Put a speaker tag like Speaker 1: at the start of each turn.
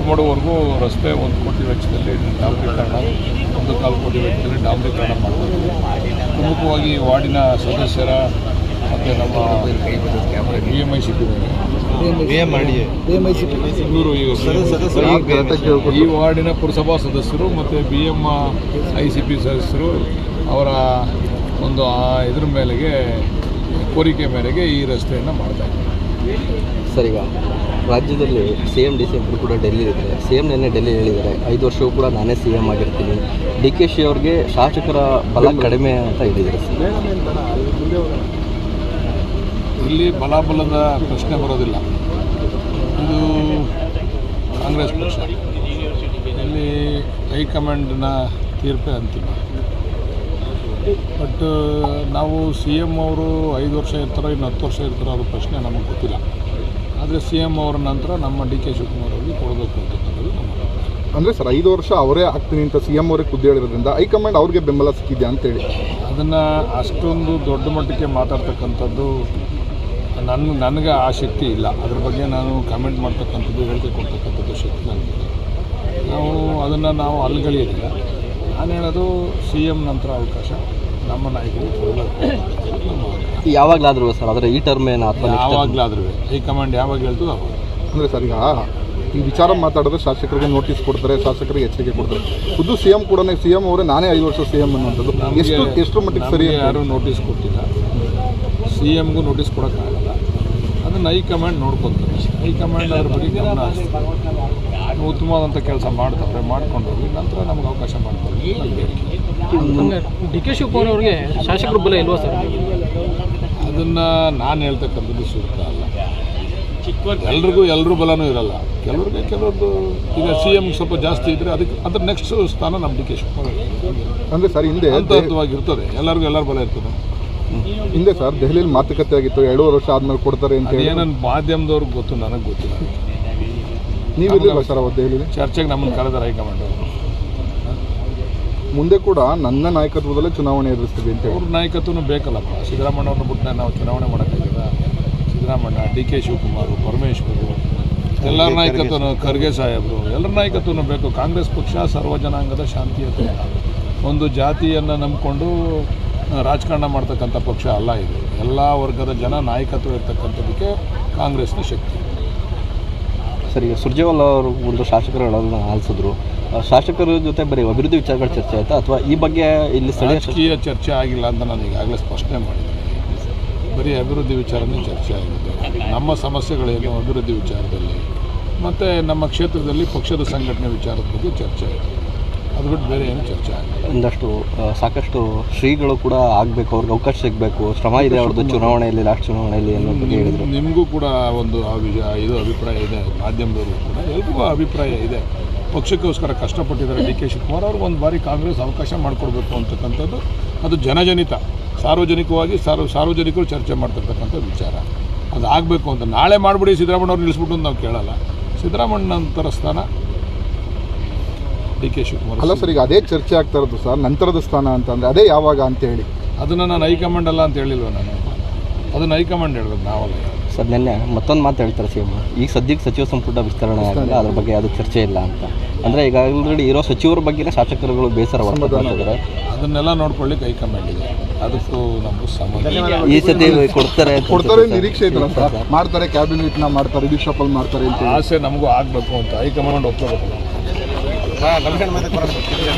Speaker 1: ಕಟ್ಟಮಾಡುವವರೆಗೂ ರಸ್ತೆ ಒಂದು ಕೋಟಿ ವೆಚ್ಚದಲ್ಲಿ ಡಾಂಬರೀಕರಣ ಒಂದು ಕಾಲು ಕೋಟಿ ವೆಚ್ಚದಲ್ಲಿ ಡಾಂಬರೀಕರಣ ಮಾಡಬೇಕು ಪ್ರಮುಖವಾಗಿ ವಾರ್ಡಿನ ಸದಸ್ಯರ ಮತ್ತು ನಮ್ಮ ಬಿ ಎಂ ಐ ಸಿ. ಇವರು ಈಗ ಈ ವಾರ್ಡಿನ ಪುರಸಭಾ ಸದಸ್ಯರು ಮತ್ತು B M I C P ಸದಸ್ಯರು ಅವರ ಒಂದು ಇದ್ರ ಮೇಲೆಗೆ ಕೋರಿಕೆ ಮೇರೆಗೆ ಈ ರಸ್ತೆಯನ್ನು ಮಾಡ್ತಾ ಇದ್ದಾರೆ.
Speaker 2: ಸರ್ ರಾಜ್ಯದಲ್ಲಿ ಸಿ ಎಂ ಡಿ ಸಿ ಕೂಡ ಡೆಲ್ಲಿ ಇದ್ದಾರೆ ಸಿ ಎಂ ನೆನ್ನೆ ಡೆಲ್ಲಿ ಹೇಳಿದ್ದಾರೆ. ಐದು ವರ್ಷವೂ ಕೂಡ ನಾನೇ ಸಿ ಎಂ ಆಗಿರ್ತೀನಿ. ಡಿ ಕೆ ಶಿ ಅವ್ರಿಗೆ ಶಾಸಕರ ಬಲ ಕಡಿಮೆ ಅಂತ ಹೇಳಿದ್ದಾರೆ
Speaker 1: ಇಲ್ಲಿ ಬಲಾಬಲದ ಪ್ರಶ್ನೆ ಬರೋದಿಲ್ಲ. ಇದು ಕಾಂಗ್ರೆಸ್ ಪಕ್ಷ. ಇಲ್ಲಿ ಹೈಕಮಾಂಡ್ನ ತೀರ್ಪೇ ಅಂತಿಮ. ಬಟ್ ನಾವು ಸಿ ಎಂ ಅವರು ಐದು ವರ್ಷ ಇರ್ತಾರೋ ಇನ್ನು ಹತ್ತು ವರ್ಷ ಇರ್ತಾರೋ ಅದು ಪ್ರಶ್ನೆ ನಮಗೆ ಗೊತ್ತಿಲ್ಲ. ಆದರೆ ಸಿ ಎಂ ಅವರ ನಂತರ ನಮ್ಮ ಡಿ ಕೆ ಶಿವಕುಮಾರ್ ಅವರಿಗೆ ಕೊಡಬೇಕು ಅಂತಕ್ಕಂಥದ್ದು ನಮ್ಮ
Speaker 3: ಅಂದರೆ ಸರ್ ಐದು ವರ್ಷ ಅವರೇ ಆಗ್ತೀನಿ ಅಂತ ಸಿ ಎಂ ಅವರಿಗೆ ಖುದ್ದು ಹೇಳಿರೋದ್ರಿಂದ ಹೈಕಮಾಂಡ್ ಅವ್ರಿಗೆ ಬೆಂಬಲ ಸಿಕ್ಕಿದೆ ಅಂತೇಳಿ
Speaker 1: ಅದನ್ನು ಅಷ್ಟೊಂದು ದೊಡ್ಡ ಮಟ್ಟಕ್ಕೆ ಮಾತಾಡ್ತಕ್ಕಂಥದ್ದು ನನ್ನ ನನಗೆ ಆ ಶಕ್ತಿ ಇಲ್ಲ. ಅದ್ರ ಬಗ್ಗೆ ನಾನು ಕಮೆಂಟ್ ಮಾಡ್ತಕ್ಕಂಥದ್ದು ಹೇಳಿಕೆ ಕೊಡ್ತಕ್ಕಂಥದ್ದು ಶಕ್ತಿ ನನಗಿದೆ. ನಾವು ಅದನ್ನು ನಾವು ಅಲ್ಗಳಿಯೋದಿಲ್ಲ. ನಾನು ಹೇಳೋದು ಸಿ ಎಂ ನಂತರ ಅವಕಾಶ. ನಮ್ಮ ನಾಯಕರು.
Speaker 2: ಯಾವಾಗಲಾದರೂ ಸರ್ ಆದರೆ ಈ ಟರ್ಮ್ ಏನು?
Speaker 1: ಯಾವಾಗಲಾದ್ರೂ. ಹೈಕಮಾಂಡ್ ಯಾವಾಗ ಹೇಳ್ತು
Speaker 3: ಅಂದರೆ ಸರ್ ಈಗ ಈ ವಿಚಾರ ಮಾತಾಡಿದ್ರೆ ಶಾಸಕರಿಗೆ ನೋಟಿಸ್ ಕೊಡ್ತಾರೆ ಶಾಸಕರಿಗೆ ಎಚ್ಚರಿಕೆ ಕೊಡ್ತಾರೆ. ಖುದ್ದು ಸಿ ಎಂ ಕೂಡ ಸಿ ಎಂ ಅವರೇ ನಾನೇ ಐದು ವರ್ಷ ಸಿ ಎಂ ಅನ್ನುವಂಥದ್ದು. ಎಷ್ಟು ಎಷ್ಟು ಮಟ್ಟಿಗೆ ಸರಿ
Speaker 1: ಯಾರು ನೋಟಿಸ್ ಕೊಟ್ಟಿಲ್ಲ. ಸಿ ಎಮ್ಗೂ ನೋಟಿಸ್ ಕೊಡೋಕ್ಕಾಗಲ್ಲ. ಅದನ್ನು ಹೈಕಮಾಂಡ್ ನೋಡ್ಕೊತಾರೆ ಹೈಕಮಾಂಡ್ ಅವ್ರ ಬಗ್ಗೆ ಗಮನ. ಉತ್ತಮವಾದಂಥ ಕೆಲಸ ಮಾಡ್ತಾರೆ ಮಾಡ್ಕೊಂಡು ಹೋಗಿ ನಂತರ ನಮ್ಗೆ ಅವಕಾಶ ಮಾಡ್ತಾರೆ.
Speaker 4: ಡಿ ಕೆ ಶಿವಕುಮಾರ್ ಅವರಿಗೆ ಶಾಸಕರು ಬಲ ಇಲ್ವಾ ಸರ್?
Speaker 1: ಅದನ್ನು ನಾನು ಹೇಳ್ತಕ್ಕಂಥದ್ದು ಸೂಕ್ತ ಅಲ್ಲ. ಎಲ್ರಿಗೂ ಎಲ್ಲರೂ ಬಲನೂ ಇರಲ್ಲ. ಕೆಲವ್ರಿಗೆ ಕೆಲವ್ರದ್ದು ಈಗ ಸಿ ಎಂ ಸ್ವಲ್ಪ ಜಾಸ್ತಿ ಇದ್ದರೆ ಅದಕ್ಕೆ ಅದ್ರ ನೆಕ್ಸ್ಟ್ ಸ್ಥಾನ ನಮ್ಮ ಡಿ ಕೆ ಶಿವಕುಮಾರ್
Speaker 3: ಅಂದರೆ ಸರ್ ಹಿಂದೆ
Speaker 1: ಹಂತವಾಗಿರ್ತದೆ ಎಲ್ಲರಿಗೂ ಎಲ್ಲರೂ ಬಲ ಇರ್ತದೆ.
Speaker 3: ಹಿಂದೆ ಸರ್ ದೆಹಲಿಯಲ್ಲಿ ಮಾತುಕತೆ ಆಗಿತ್ತು ಎರಡೂವರೆ ವರ್ಷ ಆದ್ಮೇಲೆ ಕೊಡ್ತಾರೆ ಅಂತ ಹೇಳಿ.
Speaker 1: ಅದೇನನ್ನು ಮಾಧ್ಯಮದವ್ರಿಗೆ ಗೊತ್ತು ನನಗೆ ಗೊತ್ತಿಲ್ಲ.
Speaker 3: ನೀವು ಸರ್ ಅವತ್ತು
Speaker 1: ಚರ್ಚೆಗೆ ನಮ್ಮನ್ನು ಕರೆದಾರೆ ಹೈಕಮಾಂಡ್ ಅವರು.
Speaker 3: ಮುಂದೆ ಕೂಡ ನನ್ನ ನಾಯಕತ್ವದಲ್ಲೇ ಚುನಾವಣೆ ಎದುರಿಸ್ತೀವಿ ಅಂತ ಹೇಳಿ.
Speaker 1: ಅವ್ರ ನಾಯಕತ್ವನೂ ಬೇಕಲ್ಲಪ್ಪ. ಸಿದ್ದರಾಮಯ್ಯವ್ರನ್ನ ಬಿಟ್ಟು ನಾವು ಚುನಾವಣೆ ಮಾಡೋಕ್ಕಾಗಿಲ್ಲ. ಸಿದ್ದರಾಮಣ್ಣ ಡಿ ಕೆ ಶಿವಕುಮಾರ್ ಪರಮೇಶ್ವರು ಎಲ್ಲರ ನಾಯಕತ್ವನು ಖರ್ಗೆ ಸಾಹೇಬರು ಎಲ್ಲರ ನಾಯಕತ್ವನೂ ಬೇಕು. ಕಾಂಗ್ರೆಸ್ ಪಕ್ಷ ಸರ್ವ ಜನಾಂಗದ ಶಾಂತಿಯ ತೋಟ ಒಂದು ಜಾತಿಯನ್ನು ನಂಬಿಕೊಂಡು ರಾಜಕಾರಣ ಮಾಡ್ತಕ್ಕಂಥ ಪಕ್ಷ ಅಲ್ಲ ಇದು. ಎಲ್ಲ ವರ್ಗದ ಜನ ನಾಯಕತ್ವ ಇರ್ತಕ್ಕಂಥದ್ದಕ್ಕೆ ಕಾಂಗ್ರೆಸ್ನ ಶಕ್ತಿ.
Speaker 2: ಸರ್ ಈಗ ಸುರ್ಜೇವಾಲ ಅವರು ಒಂದು ಶಾಸಕರುಗಳನ್ನು ಆಲಿಸಿದ್ರು ಶಾಸಕರ ಜೊತೆ ಬರೀ ಅಭಿವೃದ್ಧಿ ವಿಚಾರಗಳ ಚರ್ಚೆ ಆಯ್ತಾ? ಅಥವಾ ಈ ಬಗ್ಗೆ ಇಲ್ಲಿ ಸ್ಥಳೀಯ
Speaker 1: ಚರ್ಚೆ ಆಗಿಲ್ಲ ಅಂತ ನಾನು ಈಗಾಗಲೇ ಸ್ಪಷ್ಟನೆ ಮಾಡಿದ್ದೀನಿ ಬರೀ ಅಭಿವೃದ್ಧಿ ವಿಚಾರನೇ ಚರ್ಚೆ ಆಗಿದೆ ನಮ್ಮ ಸಮಸ್ಯೆಗಳೇನು ಅಭಿವೃದ್ಧಿ ವಿಚಾರದಲ್ಲಿ, ಮತ್ತು ನಮ್ಮ ಕ್ಷೇತ್ರದಲ್ಲಿ ಪಕ್ಷದ ಸಂಘಟನೆ ವಿಚಾರದ ಬಗ್ಗೆ ಚರ್ಚೆ ಆಗಿದೆ ಅದು ಬಿಟ್ಟು ಬೇರೆ ಏನು ಚರ್ಚೆ ಆಗಿಲ್ಲ.
Speaker 2: ಒಂದಷ್ಟು ಸಾಕಷ್ಟು ಶ್ರೀಗಳು ಕೂಡ ಆಗಬೇಕು ಅವ್ರಿಗೆ ಅವಕಾಶ ಸಿಗಬೇಕು. ಶ್ರಮ ಇದೆ ಅವ್ರದ್ದು ಚುನಾವಣೆಯಲ್ಲಿ ಲಾಸ್ಟ್ ಚುನಾವಣೆಯಲ್ಲಿ ಅನ್ನೋದು ಹೇಳಿದರು.
Speaker 1: ನಿಮಗೂ ಕೂಡ ಒಂದು ಇದು ಅಭಿಪ್ರಾಯ ಇದೆ ಮಾಧ್ಯಮದವರು ಕೂಡ. ಎಲ್ರಿಗೂ ಅಭಿಪ್ರಾಯ ಇದೆ. ಪಕ್ಷಕ್ಕೋಸ್ಕರ ಕಷ್ಟಪಟ್ಟಿದ್ದಾರೆ ಡಿ ಕೆ ಶಿವಕುಮಾರ್. ಅವ್ರಿಗೆ ಒಂದು ಬಾರಿ ಕಾಂಗ್ರೆಸ್ ಅವಕಾಶ ಮಾಡಿಕೊಡ್ಬೇಕು ಅಂತಕ್ಕಂಥದ್ದು ಅದು ಜನಜನಿತ. ಸಾರ್ವಜನಿಕವಾಗಿ ಸಾರ್ವ ಸಾರ್ವಜನಿಕರು ಚರ್ಚೆ ಮಾಡ್ತಿರ್ತಕ್ಕಂಥ ವಿಚಾರ. ಅದು ಆಗಬೇಕು ಅಂತ. ನಾಳೆ ಮಾಡಿಬಿಡಿ ಸಿದ್ದರಾಮಯ್ಯ ಅವ್ರು ನಿಲ್ಲಿಸ್ಬಿಟ್ಟು ಅಂತ ನಾವು ಕೇಳಲ್ಲ. ಸಿದ್ದರಾಮಯ್ಯ ನಂತರ ಸ್ಥಾನ ಡಿ ಕೆ ಶಿವಕುಮಾರ್
Speaker 3: ಅಲ್ಲ ಸರ್ ಈಗ ಅದೇ ಚರ್ಚೆ ಆಗ್ತಾ ಇರೋದು ಸರ್ ನಂತರದ ಸ್ಥಾನ ಅಂತ ಅಂದರೆ ಅದೇ ಯಾವಾಗ ಅಂತ ಹೇಳಿ.
Speaker 1: ಅದನ್ನು ನಾನು ಹೈಕಮಾಂಡ್ ಅಲ್ಲ ಅಂತ ಹೇಳಿಲ್ವ ನಾನು? ಅದನ್ನು ಹೈಕಮಾಂಡ್ ಹೇಳ್ಬೇಕು ನಾವಲ್ಲ.
Speaker 2: ಸರ್ ನಿನ್ನೆ ಮತ್ತೊಂದು ಮಾತು ಹೇಳ್ತಾರೆ ಸಿ ಎಂ. ಈಗ ಸದ್ಯಕ್ಕೆ ಸಚಿವ ಸಂಪುಟ ವಿಸ್ತರಣೆ ಆಗಿದೆ ಅದ್ರ ಬಗ್ಗೆ ಅದು ಚರ್ಚೆ ಇಲ್ಲ ಅಂತ. ಅಂದರೆ ಈಗ ಆಲ್ರೆಡಿ ಇರೋ ಸಚಿವರ ಬಗ್ಗೆನೇ ಶಾಸಕರುಗಳು ಬೇಸರ ಮಾಡ್ತಾರೆ
Speaker 1: ಅದನ್ನೆಲ್ಲ ನೋಡ್ಕೊಳ್ಳಿಕ್ಕೆ ಹೈಕಮಾಂಡ್ ಇದೆ. ಅದಕ್ಕೂ ನಮಗೂ ಸಂಬಂಧ
Speaker 2: ಈ ಸತಿ ಕೊಡ್ತಾರೆ ಅಂತ
Speaker 3: ಕೊಡ್ತಾರೆ ನಿರೀಕ್ಷೆ ಇದೆಯಲ್ಲ ಸರ್. ಮಾಡ್ತಾರೆ ಕ್ಯಾಬಿನೆಟ್ನ ಮಾಡ್ತಾರೆ ರಿಷಫಲ್ ಮಾಡ್ತಾರೆ ಅಂತ
Speaker 1: ಆಸೆ ನಮಗೂ ಆಗಬೇಕು ಅಂತ. ಹೈಕಮಾಂಡ್ ಒಪ್ಕೋಬೇಕು. Ah, la mujer no me acuerdo.